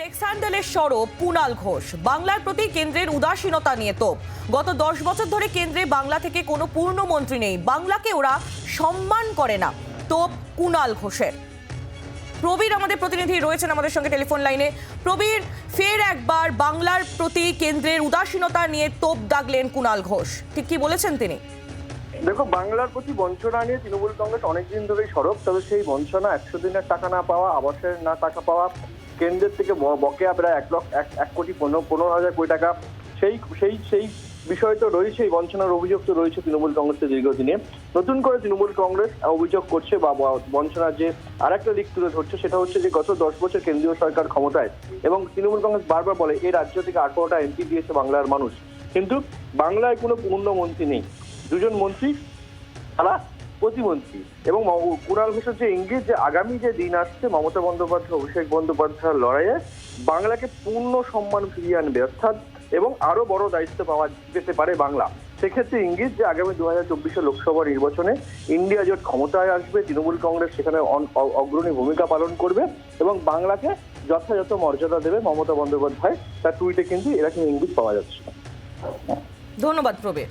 Rake স্যান্ডেলের সরব কুণাল ঘোষ। বাংলার প্রতি কেন্দ্রের উদাসীনতা নিয়ে তোপ। গত দশ বছর ধরে কেন্দ্রে বাংলা থেকে কোনো পূর্ণমন্ত্রী নেই। বাংলাকে ওরা সম্মান করে না। তোপ কুণাল ঘোষের। প্রবীর আমাদের প্রতিনিধি রয়েছেন আমাদের সঙ্গে টেলিফোন লাইনে। প্রবীর, ফের একবার বাংলার প্রতি কেন্দ্রের উদাসীনতা নিয়ে তোপ দাগলেন কুণাল ঘোষ। ঠিক কি বলেছেন তিনি? দেখো, বাংলার প্রতি বঞ্চনা নিয়ে তৃণমূল কংগ্রেস অনেকদিন ধরেই সরব, তবে সেই বঞ্চনা একশো দিনের টাকা না পাওয়া, আবাসের না টাকা পাওয়া কেন্দ্রের থেকে বকেয়া প্রায় এক লক্ষ, এক কোটি পনেরো পনেরো হাজার কোটি টাকা। সেই সেই সেই বিষয় তো রয়েছে বঞ্চনার অভিযোগ তো রয়েছে তৃণমূল কংগ্রেসের দীর্ঘদিনে। নতুন করে তৃণমূল কংগ্রেস অভিযোগ করছে বা বঞ্চনার যে আরেকটা দিক তুলে ধরছে, সেটা হচ্ছে যে গত দশ বছর কেন্দ্রীয় সরকার ক্ষমতায় এবং তৃণমূল কংগ্রেস বারবার বলে এই রাজ্য থেকে আঠারোটা এমপি দিয়েছে বাংলার মানুষ। কিন্তু বাংলায় কোনো পূর্ণ মন্ত্রী নেই। দুজন মন্ত্রী, তারা প্রতিমন্ত্রী। এবং কুণাল ঘোষের যে ইঙ্গিত যে আগামী যে দিন আসছে, মমতা বন্দ্যোপাধ্যায়, অভিষেক বন্দ্যোপাধ্যায়ের লড়াইয়ে, বাংলাকে পূর্ণ সম্মান ফিরিয়ে আনবে। অর্থাৎ, এবং আরও বড় দায়িত্ব পাওয়া যেতে পারে বাংলা। সেক্ষেত্রে ইঙ্গিত যে আগামী দু হাজার চব্বিশে লোকসভা নির্বাচনে ইন্ডিয়া জোট ক্ষমতায় আসবে, তৃণমূল কংগ্রেস সেখানে অগ্রণী ভূমিকা পালন করবে, এবং বাংলাকে যথাযথ মর্যাদা দেবে মমতা বন্দ্যোপাধ্যায়। তার টুইটে কিন্তু এরকম ইঙ্গিত পাওয়া যাচ্ছে। ধন্যবাদ প্রবীর।